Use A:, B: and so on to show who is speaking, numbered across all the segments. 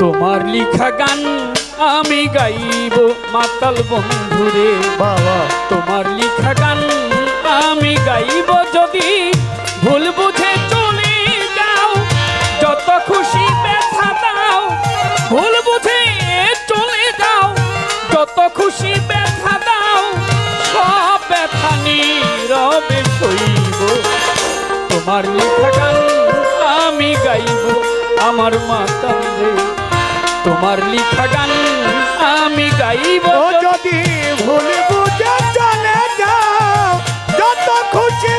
A: তোমার লিখা গান আমি গাইব মাতাল বন্ধুরে।
B: বাবা।
A: তোমার লিখা গান আমি গাইব যদি ভুল বুঝে চলে যাও যত খুশি ব্যথা দাও ভুল বুঝে চলে যাও যত খুশি ব্যথা দাও সব ব্যথা নীরবে সইব। তোমার লিখা গান আমি গাইব আমার মাতাল রে। তোমার লিখা গান আমি গাইব
B: যদি ভুল বুঝে চলে যাও যত খুশি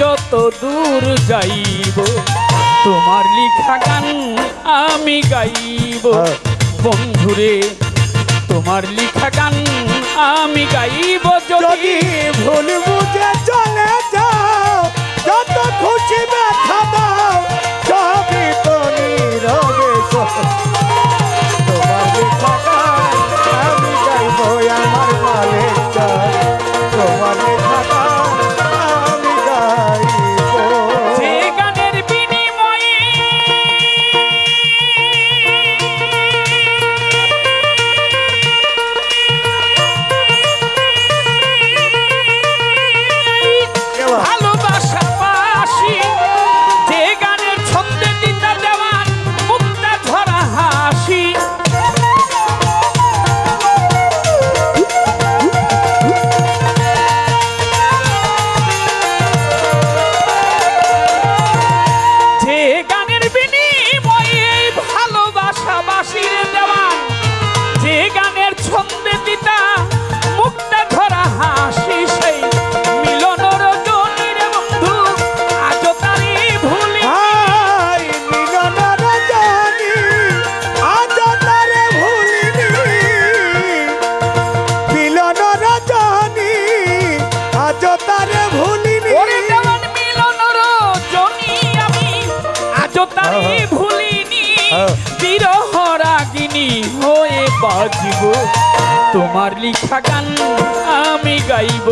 A: যত দূর যাইব তোমার লিখা গান আমি গাইব
B: হ্যাঁ।
A: বন্ধুরে তোমার লিখা গান আমি গাইব
B: যদি
A: যদি তারি
B: হ্যাঁ, হ্যাঁ।
A: ভুলিনি
B: হ্যাঁ।
A: বিরহ রাগিনী হয়ে বাজিব তোমার লিখা গান আমি গাইব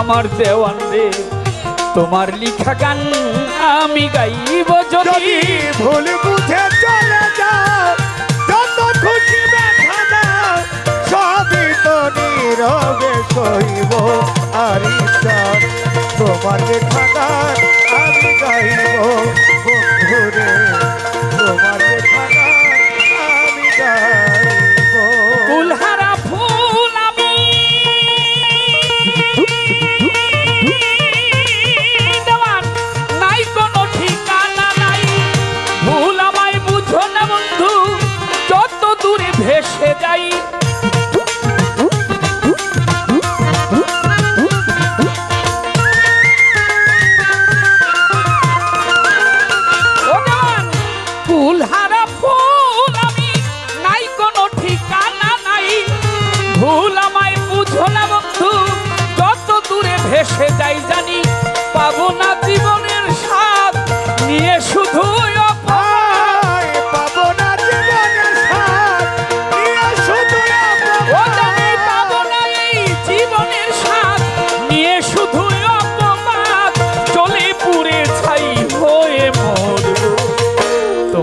A: আমার দেওয়ান রে তোমার লিখা গান আমি গাইব যদি
B: যদি ভুল বুঝে চলে যাও যত খুশি ব্যথা দাও সবই তো নীরবে সইব আর তোমার লেখা গান আমি গাইব আমি
A: দেওয়ান নাই কোনো ঠিকানা নাই। ভুল আমায় বুঝো বন্ধু যত ভেসে যাই যাই জানি পাবো না জীবনের স্বাদ। নিয়ে শুধু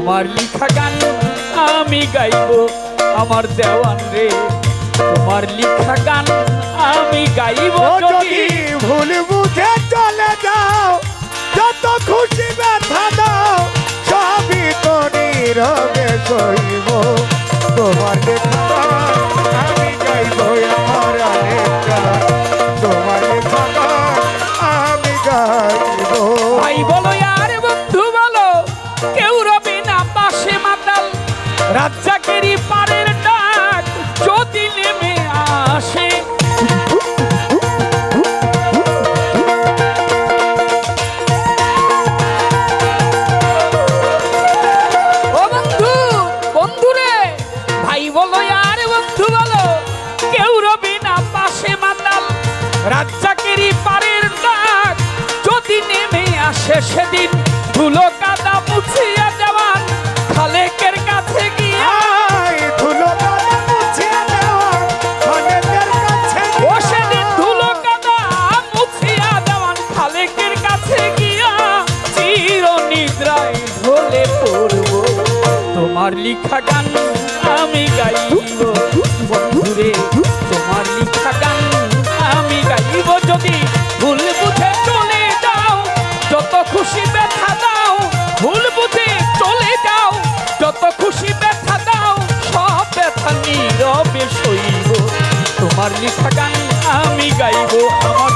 A: হয়ে লিখা গান আমি গাইব। আমার দেওয়ান রে তোমার লিখা গান আমি গাইব যদি।
B: ভুল বুঝে চলে যাও যত খুশি ব্যথা দাও সবই তো নীরবে সইব
A: বন্ধু বলো, কেউ রবি না পাশে মাতাল রাজ্জাকেরই পারের ডাক, যদি নেমে আসে সেদিন ধুলো কাদা মুছিয়া তোমার লিখা গান আমি গাইব। বন্ধুরে, তোমার লিখা গান আমি গাইব। যদি ভুল বুঝে চলে যাও, যত খুশি ব্যথা দাও, ভুল বুঝে চলে যাও, যত খুশি ব্যথা দাও, সব ব্যথা নীরবে সইব। তোমার লিখা গান আমি গাইব, আমার